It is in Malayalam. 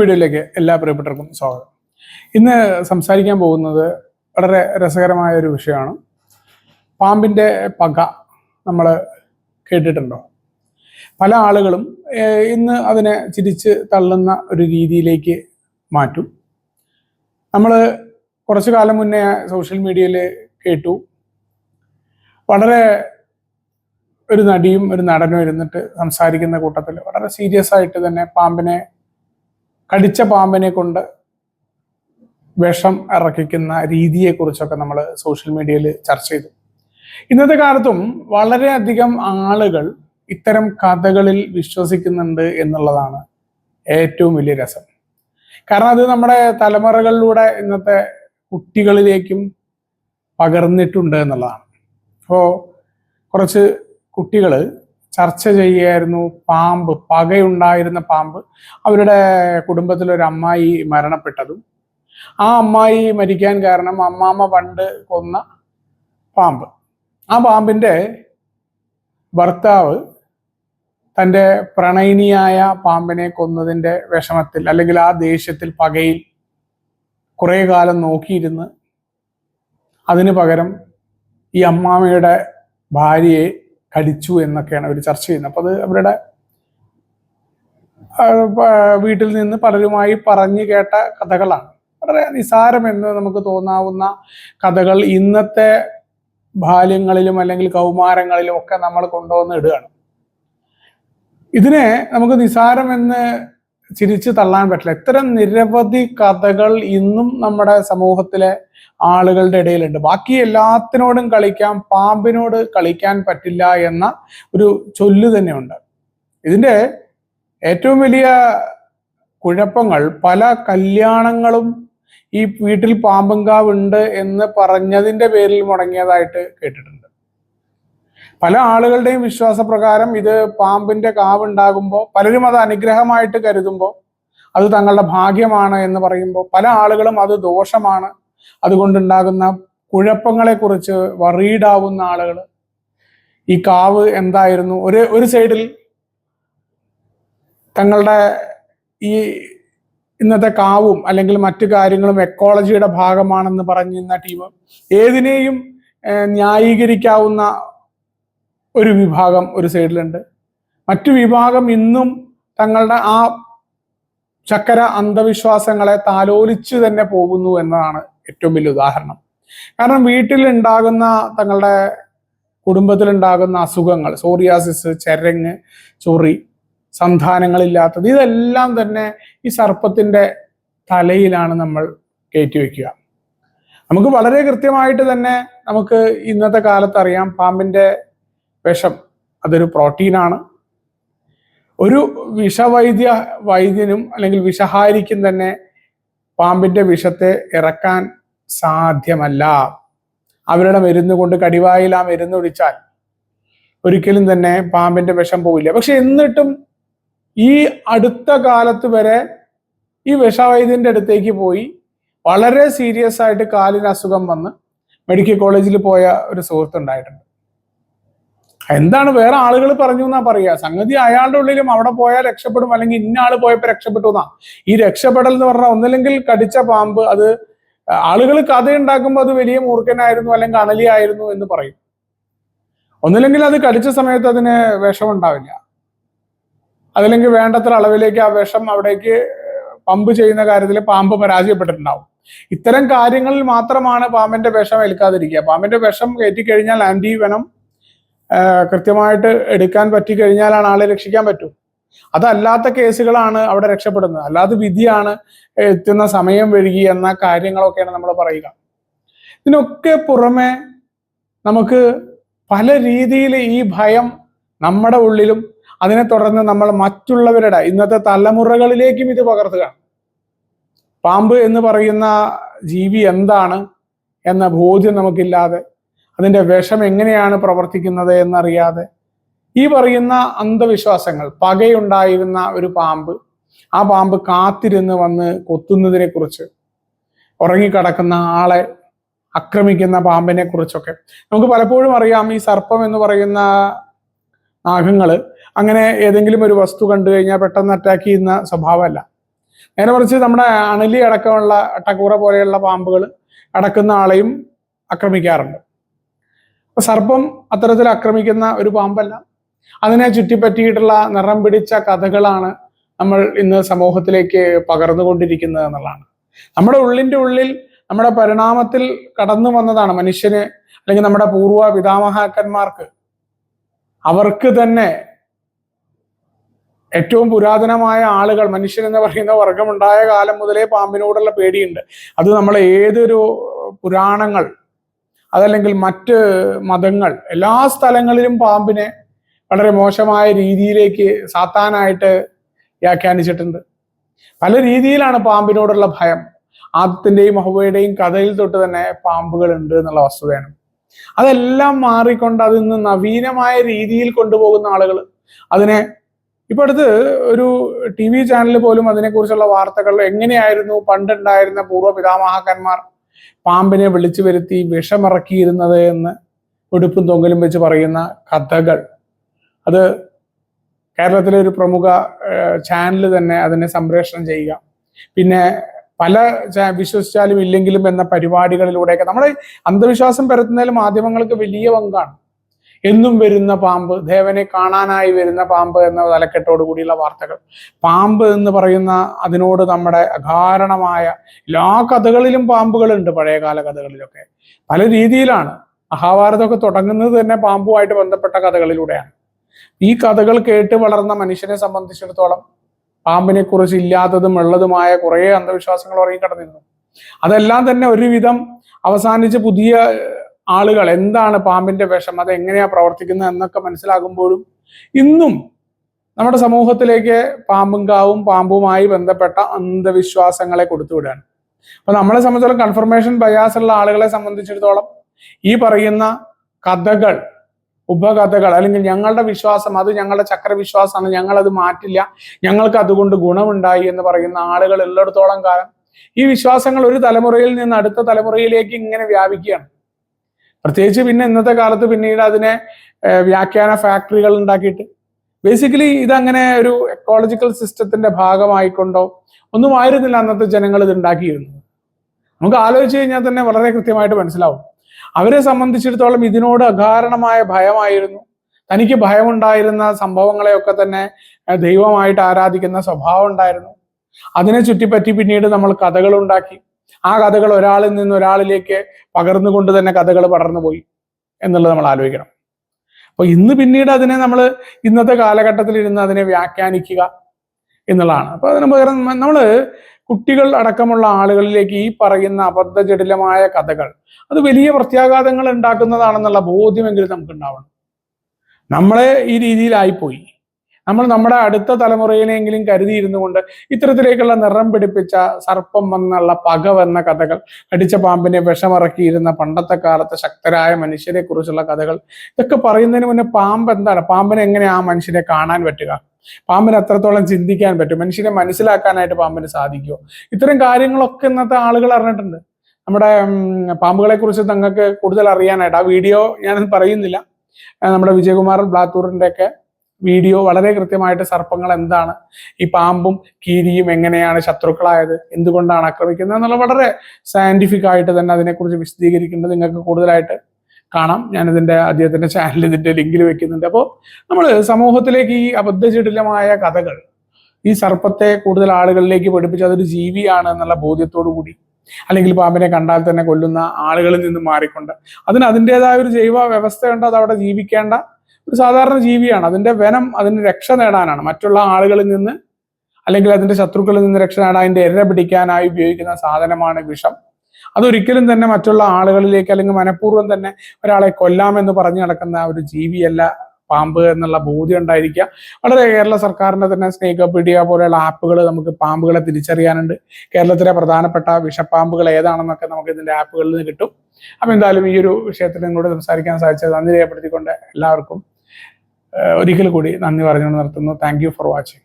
വീഡിയോയിലേക്ക് എല്ലാ പ്രിയപ്പെട്ടവർക്കും സ്വാഗതം. ഇന്ന് സംസാരിക്കാൻ പോകുന്നത് വളരെ രസകരമായ ഒരു വിഷയമാണ്. പാമ്പിന്റെ പക നമ്മൾ കേട്ടിട്ടുണ്ടോ? പല ആളുകളും ഇന്ന് അതിനെ ചിരിച്ച് തള്ളുന്ന ഒരു രീതിയിലേക്ക് മാറ്റും. നമ്മൾ കുറച്ചു കാലം മുന്നേ സോഷ്യൽ മീഡിയയിൽ കേട്ടു. വളരെ ഒരു നടിയും ഒരു നടനും ഇരുന്നിട്ട് സംസാരിക്കുന്ന കൂട്ടത്തിൽ വളരെ സീരിയസ് ആയിട്ട് തന്നെ പാമ്പിനെ കടിച്ച പാമ്പിനെ കൊണ്ട് വിഷം ഇറക്കിക്കുന്ന രീതിയെക്കുറിച്ചൊക്കെ നമ്മൾ സോഷ്യൽ മീഡിയയിൽ ചർച്ച ചെയ്തു. ഇന്നത്തെ കാലത്തും വളരെയധികം ആളുകൾ ഇത്തരം കഥകളിൽ വിശ്വസിക്കുന്നുണ്ട് എന്നുള്ളതാണ് ഏറ്റവും വലിയ രസം. കാരണം അത് നമ്മുടെ തലമുറകളിലൂടെ ഇന്നത്തെ കുട്ടികളിലേക്കും പകർന്നിട്ടുണ്ട് എന്നുള്ളതാണ്. അപ്പോൾ കുറച്ച് കുട്ടികൾ ചർച്ച ചെയ്യായിരുന്നു പാമ്പ് പകയുണ്ടായിരുന്ന പാമ്പ്. അവരുടെ കുടുംബത്തിലൊരു അമ്മായി മരണപ്പെട്ടതും. ആ അമ്മായി മരിക്കാൻ കാരണം അമ്മാമ്മ പണ്ട് കൊന്ന പാമ്പ്. ആ പാമ്പിന്റെ ഭർത്താവ് തന്റെ പ്രണയിനിയായ പാമ്പിനെ കൊന്നതിന്റെ വിഷമത്തിൽ അല്ലെങ്കിൽ ആ ദേഷ്യത്തിൽ പകയിൽ കുറെ കാലം നോക്കിയിരുന്ന് അതിന് പകരം ഈ അമ്മാമയുടെ ഭാര്യയെ കടിച്ചു എന്നൊക്കെയാണ് അവർ ചർച്ച ചെയ്യുന്നത്. അപ്പൊ അത് അവരുടെ വീട്ടിൽ നിന്ന് പലരുമായി പറഞ്ഞു കേട്ട കഥകളാണ്. വളരെ നിസാരമെന്ന് നമുക്ക് തോന്നാവുന്ന കഥകൾ ഇന്നത്തെ ബാല്യങ്ങളിലും അല്ലെങ്കിൽ കൗമാരങ്ങളിലും ഒക്കെ നമ്മൾ കൊണ്ടുവന്ന് ഇടുകയാണ്. ഇതിനെ നമുക്ക് നിസാരമെന്ന് ചിരിച്ചു തള്ളാൻ പറ്റില്ല. ഇത്തരം നിരവധി കഥകൾ ഇന്നും നമ്മുടെ സമൂഹത്തിലെ ആളുകളുടെ ഇടയിലുണ്ട്. ബാക്കി എല്ലാത്തിനോടും കളിക്കാൻ പാമ്പിനോട് കളിക്കാൻ പറ്റില്ല എന്ന ഒരു ചൊല്ല് തന്നെയുണ്ട്. ഇതിന്റെ ഏറ്റവും വലിയ കുഴപ്പങ്ങൾ പല കല്യാണങ്ങളും ഈ വീട്ടിൽ പാമ്പങ്കാവ് ഉണ്ട് എന്ന് പറഞ്ഞതിന്റെ പേരിൽ മുടങ്ങിയതായിട്ട് കേട്ടിട്ടുണ്ട്. പല ആളുകളുടെയും വിശ്വാസപ്രകാരം ഇത് പാമ്പിന്റെ കാവ് ഉണ്ടാകുമ്പോൾ പലരും അത് അനുഗ്രഹമായിട്ട് കരുതുമ്പോൾ അത് തങ്ങളുടെ ഭാഗ്യമാണ് എന്ന് പറയുമ്പോൾ പല ആളുകളും അത് ദോഷമാണ്. അതുകൊണ്ടുണ്ടാകുന്ന കുഴപ്പങ്ങളെ കുറിച്ച് വറീഡാവുന്ന ആളുകൾ ഈ കാവ് എന്തായിരുന്നു? ഒരു ഒരു സൈഡിൽ തങ്ങളുടെ ഈ ഇന്നത്തെ കാവും അല്ലെങ്കിൽ മറ്റു കാര്യങ്ങളും എക്കോളജിയുടെ ഭാഗമാണെന്ന് പറഞ്ഞിരുന്ന ടീം ഏതിനെയും ന്യായീകരിക്കാവുന്ന ഒരു വിഭാഗം ഒരു സൈഡിലുണ്ട്. മറ്റു വിഭാഗം ഇന്നും തങ്ങളുടെ ആ ചക്കര അന്ധവിശ്വാസങ്ങളെ താലോലിച്ചു തന്നെ പോകുന്നു എന്നതാണ് ഏറ്റവും വലിയ ഉദാഹരണം. കാരണം വീട്ടിൽ ഉണ്ടാകുന്ന തങ്ങളുടെ കുടുംബത്തിൽ ഉണ്ടാകുന്ന അസുഖങ്ങൾ സോറിയാസിസ് ചരങ്ങ് ചൊറി സന്താനങ്ങളില്ലാത്തത് ഇതെല്ലാം തന്നെ ഈ സർപ്പത്തിന്റെ തലയിലാണ് നമ്മൾ കയറ്റി വെക്കുക. നമുക്ക് വളരെ കൃത്യമായിട്ട് തന്നെ നമുക്ക് ഇന്നത്തെ കാലത്ത് അറിയാം പാമ്പിന്റെ വിഷം അതൊരു പ്രോട്ടീനാണ്. ഒരു വിഷവൈദ്യ വൈദ്യനും അല്ലെങ്കിൽ വിഷഹാരിക്കും തന്നെ പാമ്പിന്റെ വിഷത്തെ ഇറക്കാൻ സാധ്യമല്ല. അവരുടെ മരുന്ന് കൊണ്ട് കടിവായിൽ ആ മരുന്ന് ഒഴിച്ചാൽ ഒരിക്കലും തന്നെ പാമ്പിന്റെ വിഷം പോവില്ല. പക്ഷെ എന്നിട്ടും ഈ അടുത്ത കാലത്ത് വരെ ഈ വിഷവൈദ്യന്റെ അടുത്തേക്ക് പോയി വളരെ സീരിയസ് ആയിട്ട് കാലിന് അസുഖം വന്ന് മെഡിക്കൽ കോളേജിൽ പോയ ഒരു സുഹൃത്ത് ഉണ്ടായിട്ടുണ്ട് എന്താണ് വേറെ ആളുകൾ പറഞ്ഞു എന്നാ പറയുക സംഗതി അയാളുടെ ഉള്ളിലും അവിടെ പോയാൽ രക്ഷപ്പെടും അല്ലെങ്കിൽ ഇന്ന ആൾ പോയപ്പോ രക്ഷപ്പെട്ടു എന്നാ. ഈ രക്ഷപ്പെടൽ എന്ന് പറഞ്ഞാൽ ഒന്നില്ലെങ്കിൽ കടിച്ച പാമ്പ് അത് ആളുകൾ കഥ ഉണ്ടാക്കുമ്പോൾ അത് വലിയ മൂർഖനായിരുന്നു അല്ലെങ്കിൽ അണലിയായിരുന്നു എന്ന് പറയും. ഒന്നില്ലെങ്കിൽ അത് കടിച്ച സമയത്ത് അതിന് വിഷം ഉണ്ടാവില്ല. അതല്ലെങ്കിൽ വേണ്ടത്ര അളവിലേക്ക് ആ വിഷം അവിടേക്ക് പമ്പ് ചെയ്യുന്ന കാര്യത്തിൽ പാമ്പ് പരാജയപ്പെട്ടിട്ടുണ്ടാവും. ഇത്തരം കാര്യങ്ങളിൽ മാത്രമാണ് പാമ്പിന്റെ വിഷം ഏൽക്കാതിരിക്കുക. പാമ്പിന്റെ വിഷം കയറ്റിക്കഴിഞ്ഞാൽ ആന്റി വെനം കൃത്യമായിട്ട് എടുക്കാൻ പറ്റിക്കഴിഞ്ഞാലാണ് ആളെ രക്ഷിക്കാൻ പറ്റൂ. അതല്ലാത്ത കേസുകളാണ് അവിടെ രക്ഷപ്പെടുന്നത്. അല്ലാതെ വിധിയാണ് എത്തുന്ന സമയം വഴുകി എന്ന കാര്യങ്ങളൊക്കെയാണ് നമ്മൾ പറയുക. ഇതിനൊക്കെ പുറമെ നമുക്ക് പല രീതിയിൽ ഈ ഭയം നമ്മുടെ ഉള്ളിലും അതിനെ തുടർന്ന് നമ്മൾ മറ്റുള്ളവരുടെ ഇന്നത്തെ തലമുറകളിലേക്കും ഇത് പകർത്തുക. പാമ്പ് എന്ന് പറയുന്ന ജീവി എന്താണ് എന്ന ബോധ്യം നമുക്കില്ലാതെ അതിന്റെ വിഷം എങ്ങനെയാണ് പ്രവർത്തിക്കുന്നത് എന്നറിയാതെ ഈ പറയുന്ന അന്ധവിശ്വാസങ്ങൾ പകയുണ്ടായിരുന്ന ഒരു പാമ്പ് ആ പാമ്പ് കാത്തിരുന്ന് വന്ന് കൊത്തുന്നതിനെ കുറിച്ച് ഉറങ്ങിക്കിടക്കുന്ന ആളെ ആക്രമിക്കുന്ന പാമ്പിനെ കുറിച്ചൊക്കെ നമുക്ക് പലപ്പോഴും അറിയാം ഈ സർപ്പം എന്ന് പറയുന്ന നാഗങ്ങൾ അങ്ങനെ ഏതെങ്കിലും ഒരു വസ്തു കണ്ടു കഴിഞ്ഞാൽ പെട്ടെന്ന് അറ്റാക്ക് ചെയ്യുന്ന സ്വഭാവമല്ല. നേരെ മറിച്ച് നമ്മുടെ അണലി അടക്കമുള്ള ടക്കൂറ പോലെയുള്ള പാമ്പുകൾ അടക്കുന്ന ആളെയും ആക്രമിക്കാറുണ്ട്. സർപ്പം അത്തരത്തിൽ ആക്രമിക്കുന്ന ഒരു പാമ്പല്ല. അതിനെ ചുറ്റിപ്പറ്റിയിട്ടുള്ള നിറം പിടിച്ച കഥകളാണ് നമ്മൾ ഇന്ന് സമൂഹത്തിലേക്ക് പകർന്നുകൊണ്ടിരിക്കുന്നത് എന്നുള്ളതാണ്. നമ്മുടെ ഉള്ളിന്റെ ഉള്ളിൽ നമ്മുടെ പരിണാമത്തിൽ കടന്നു വന്നതാണ് മനുഷ്യന് അല്ലെങ്കിൽ നമ്മുടെ പൂർവ പിതാമഹാക്കന്മാർക്ക്. അവർക്ക് തന്നെ ഏറ്റവും പുരാതനമായ ആളുകൾ മനുഷ്യൻ എന്ന് പറയുന്ന വർഗമുണ്ടായ കാലം മുതലേ പാമ്പിനോടുള്ള പേടിയുണ്ട്. അത് നമ്മൾ ഏതൊരു പുരാണങ്ങൾ അതല്ലെങ്കിൽ മറ്റ് മതങ്ങൾ എല്ലാ സ്ഥലങ്ങളിലും പാമ്പിനെ വളരെ മോശമായ രീതിയിലേക്ക് സാത്താനായിട്ട് വ്യാഖ്യാനിച്ചിട്ടുണ്ട്. പല രീതിയിലാണ് പാമ്പിനോടുള്ള ഭയം. ആദ്യത്തിന്റെയും ഹുവയുടെയും കഥയിൽ തൊട്ട് തന്നെ പാമ്പുകൾ ഉണ്ട് എന്നുള്ള വസ്തുതയാണ്. അതെല്ലാം മാറിക്കൊണ്ട് അത് ഇന്ന് നവീനമായ രീതിയിൽ കൊണ്ടുപോകുന്ന ആളുകൾ അതിനെ ഇപ്പൊ അടുത്ത് ഒരു ടി വി ചാനൽ പോലും അതിനെക്കുറിച്ചുള്ള വാർത്തകൾ എങ്ങനെയായിരുന്നു പണ്ടുണ്ടായിരുന്ന പൂർവ പിതാമഹാക്കന്മാർ പാമ്പിനെ വിളിച്ചു വരുത്തി വിഷമിറക്കിയിരുന്നത് എന്ന് ഉടുപ്പും തൊങ്ങലും വെച്ച് പറയുന്ന കഥകൾ. അത് കേരളത്തിലെ ഒരു പ്രമുഖ ചാനൽ തന്നെ അതിനെ സംപ്രേഷണം ചെയ്യുക. പിന്നെ പല വിശ്വസിച്ചാലും ഇല്ലെങ്കിലും എന്ന പരിപാടികളിലൂടെയൊക്കെ നമ്മൾ അന്ധവിശ്വാസം പരത്തുന്നതിൽ മാധ്യമങ്ങൾക്ക് വലിയ പങ്കാണ്. എന്നും വരുന്ന പാമ്പ് ദേവനെ കാണാനായി വരുന്ന പാമ്പ് എന്ന തലക്കെട്ടോട് കൂടിയുള്ള വാർത്തകൾ. പാമ്പ് എന്ന് പറയുന്ന അതിനോട് നമ്മുടെ അകാരണമായ എല്ലാ കഥകളിലും പാമ്പുകളുണ്ട് പഴയകാല കഥകളിലൊക്കെ. പല രീതിയിലാണ്. മഹാഭാരതമൊക്കെ തുടങ്ങുന്നത് തന്നെ പാമ്പുമായിട്ട് ബന്ധപ്പെട്ട കഥകളിലൂടെയാണ്. ഈ കഥകൾ കേട്ട് വളർന്ന മനുഷ്യനെ സംബന്ധിച്ചിടത്തോളം പാമ്പിനെ കുറിച്ച് ഇല്ലാത്തതും ഉള്ളതുമായ കുറേ അന്ധവിശ്വാസങ്ങൾ ഉറങ്ങി കടന്നിരുന്നു അതെല്ലാം തന്നെ ഒരുവിധം അവസാനിച്ച് പുതിയ ആളുകൾ എന്താണ് പാമ്പിന്റെ വേഷം അത് എങ്ങനെയാ പ്രവർത്തിക്കുന്നത് എന്നൊക്കെ മനസ്സിലാകുമ്പോഴും ഇന്നും നമ്മുടെ സമൂഹത്തിലേക്ക് പാമ്പും കാവും പാമ്പുമായി ബന്ധപ്പെട്ട അന്ധവിശ്വാസങ്ങളെ കൊടുത്തുവിടുകയാണ്. അപ്പൊ നമ്മളെ സംബന്ധിച്ചിടത്തോളം കൺഫർമേഷൻ ബയാസ് ഉള്ള ആളുകളെ സംബന്ധിച്ചിടത്തോളം ഈ പറയുന്ന കഥകൾ ഉപകഥകൾ അല്ലെങ്കിൽ ഞങ്ങളുടെ വിശ്വാസം അത് ഞങ്ങളുടെ ചക്രവിശ്വാസമാണ് ഞങ്ങൾ അത് മാറ്റില്ല ഞങ്ങൾക്ക് അതുകൊണ്ട് ഗുണമുണ്ടായി എന്ന് പറയുന്ന ആളുകൾ ഉള്ളിടത്തോളം കാലം ഈ വിശ്വാസങ്ങൾ ഒരു തലമുറയിൽ നിന്ന് അടുത്ത തലമുറയിലേക്ക് ഇങ്ങനെ വ്യാപിക്കുകയാണ്. പ്രത്യേകിച്ച് പിന്നെ ഇന്നത്തെ കാലത്ത് പിന്നീട് അതിനെ വ്യാഖ്യാന ഫാക്ടറികൾ ഉണ്ടാക്കിയിട്ട്. ബേസിക്കലി ഇതങ്ങനെ ഒരു എക്കോളജിക്കൽ സിസ്റ്റത്തിന്റെ ഭാഗമായിക്കൊണ്ടോ ഒന്നും ആയിരുന്നില്ല അന്നത്തെ ജനങ്ങൾ ഇത് ഉണ്ടാക്കിയിരുന്നത്. നമുക്ക് ആലോചിച്ച് കഴിഞ്ഞാൽ തന്നെ വളരെ കൃത്യമായിട്ട് മനസ്സിലാവും. അവരെ സംബന്ധിച്ചിടത്തോളം ഇതിനോട് അകാരണമായ ഭയമായിരുന്നു. തനിക്ക് ഭയമുണ്ടായിരുന്ന സംഭവങ്ങളെയൊക്കെ തന്നെ ദൈവമായിട്ട് ആരാധിക്കുന്ന സ്വഭാവം ഉണ്ടായിരുന്നു. അതിനെ ചുറ്റിപ്പറ്റി പിന്നീട് നമ്മൾ കഥകൾ ഉണ്ടാക്കി. ആ കഥകൾ ഒരാളിൽ നിന്ന് ഒരാളിലേക്ക് പകർന്നുകൊണ്ട് തന്നെ കഥകൾ പടർന്നു പോയി എന്നുള്ളത് നമ്മൾ ആലോചിക്കണം. അപ്പൊ ഇന്ന് പിന്നീട് അതിനെ നമ്മൾ ഇന്നത്തെ കാലഘട്ടത്തിൽ ഇരുന്ന് അതിനെ വ്യാഖ്യാനിക്കുക എന്നുള്ളതാണ്. അപ്പൊ അതിന് പകരം നമ്മൾ കുട്ടികൾ അടക്കമുള്ള ആളുകളിലേക്ക് ഈ പറയുന്ന അബദ്ധജടിലമായ കഥകൾ അത് വലിയ പ്രത്യാഘാതങ്ങൾ ഉണ്ടാക്കുന്നതാണെന്നുള്ള ബോധ്യമെങ്കിലും നമുക്ക് ഉണ്ടാവണം. നമ്മളെ ഈ രീതിയിലായിപ്പോയി. നമ്മൾ നമ്മുടെ അടുത്ത തലമുറയിലെങ്കിലും കരുതിയിരുന്നു കൊണ്ട് ഇത്തരത്തിലേക്കുള്ള നിറം പിടിപ്പിച്ച സർപ്പം വന്നുള്ള പക വന്ന കഥകൾ അടിച്ച പാമ്പിനെ വിഷമിറക്കിയിരുന്ന പണ്ടത്തെ കാലത്തെ ശക്തരായ മനുഷ്യരെ കുറിച്ചുള്ള കഥകൾ ഇതൊക്കെ പറയുന്നതിന് മുന്നേ പാമ്പ് എന്താണ്? പാമ്പിനെ എങ്ങനെ ആ മനുഷ്യനെ കാണാൻ പറ്റുക? പാമ്പിന് അത്രത്തോളം ചിന്തിക്കാൻ പറ്റും. മനുഷ്യനെ മനസ്സിലാക്കാനായിട്ട് പാമ്പിന് സാധിക്കുമോ ഇത്തരം കാര്യങ്ങളൊക്കെ ഇന്നത്തെ ആളുകൾ അറിഞ്ഞിട്ടുണ്ട്. നമ്മുടെ പാമ്പുകളെ കുറിച്ച് നിങ്ങൾക്ക് കൂടുതൽ അറിയാനായിട്ട്. ആ വീഡിയോ ഞാൻ പറയുന്നില്ല. നമ്മുടെ വിജയകുമാർ ബ്ലാത്തൂറിന്റെ ഒക്കെ വീഡിയോ വളരെ കൃത്യമായിട്ട് സർപ്പങ്ങൾ എന്താണ്? ഈ പാമ്പും കീരിയും എങ്ങനെയാണ് ശത്രുക്കളായത്? എന്തുകൊണ്ടാണ് ആക്രമിക്കുന്നത്? എന്നുള്ള വളരെ സയന്റിഫിക് ആയിട്ട് തന്നെ അതിനെക്കുറിച്ച് വിശദീകരിക്കേണ്ടത് നിങ്ങൾക്ക് കൂടുതലായിട്ട് കാണാം. ഞാനിതിന്റെ അദ്ദേഹത്തിന്റെ ചാനൽ ഇതിന്റെ ലിങ്കിൽ വെക്കുന്നുണ്ട്. അപ്പോൾ നമ്മൾ സമൂഹത്തിലേക്ക് ഈ അബദ്ധചിടിലമായ കഥകൾ ഈ സർപ്പത്തെ കൂടുതൽ ആളുകളിലേക്ക് പഠിപ്പിച്ച് അതൊരു ജീവിയാണ് എന്നുള്ള ബോധ്യത്തോടു കൂടി അല്ലെങ്കിൽ പാമ്പിനെ കണ്ടാൽ തന്നെ കൊല്ലുന്ന ആളുകളിൽ നിന്ന് മാറിക്കൊണ്ട് അതിന് അതിന്റെതായ ഒരു ജൈവ വ്യവസ്ഥയുണ്ട്. അത് അവിടെ ജീവിക്കേണ്ട ഒരു സാധാരണ ജീവിയാണ്. അതിന്റെ വനം അതിന് രക്ഷ നേടാനാണ്. മറ്റുള്ള ആളുകളിൽ നിന്ന് അല്ലെങ്കിൽ അതിന്റെ ശത്രുക്കളിൽ നിന്ന് രക്ഷ നേടാൻ അതിന്റെ എര പിടിക്കാനായി ഉപയോഗിക്കുന്ന സാധനമാണ് വിഷം. അതൊരിക്കലും തന്നെ മറ്റുള്ള ആളുകളിലേക്ക് അല്ലെങ്കിൽ മനഃപൂർവം തന്നെ ഒരാളെ കൊല്ലാമെന്ന് പറഞ്ഞു നടക്കുന്ന ഒരു ജീവിയല്ല പാമ്പ് എന്നുള്ള ബോധ്യം ഉണ്ടായിരിക്കുക. വളരെ കേരള സർക്കാരിന്റെ തന്നെ സ്നേഹപീഡിയ പോലെയുള്ള ആപ്പുകൾ നമുക്ക് പാമ്പുകളെ തിരിച്ചറിയാനുണ്ട്. കേരളത്തിലെ പ്രധാനപ്പെട്ട വിഷപ്പാമ്പുകൾ ഏതാണെന്നൊക്കെ നമുക്ക് ഇതിന്റെ ആപ്പുകളിൽ നിന്ന് കിട്ടും. അപ്പൊ എന്തായാലും ഈ ഒരു വിഷയത്തിൽ നിങ്ങളോട് സംസാരിക്കാൻ സാധിച്ചത് നന്ദി രേഖപ്പെടുത്തിക്കൊണ്ട് എല്ലാവർക്കും ഒരിക്കൽ കൂടി നന്ദി പറഞ്ഞു നിർത്തുന്നു. Thank for watching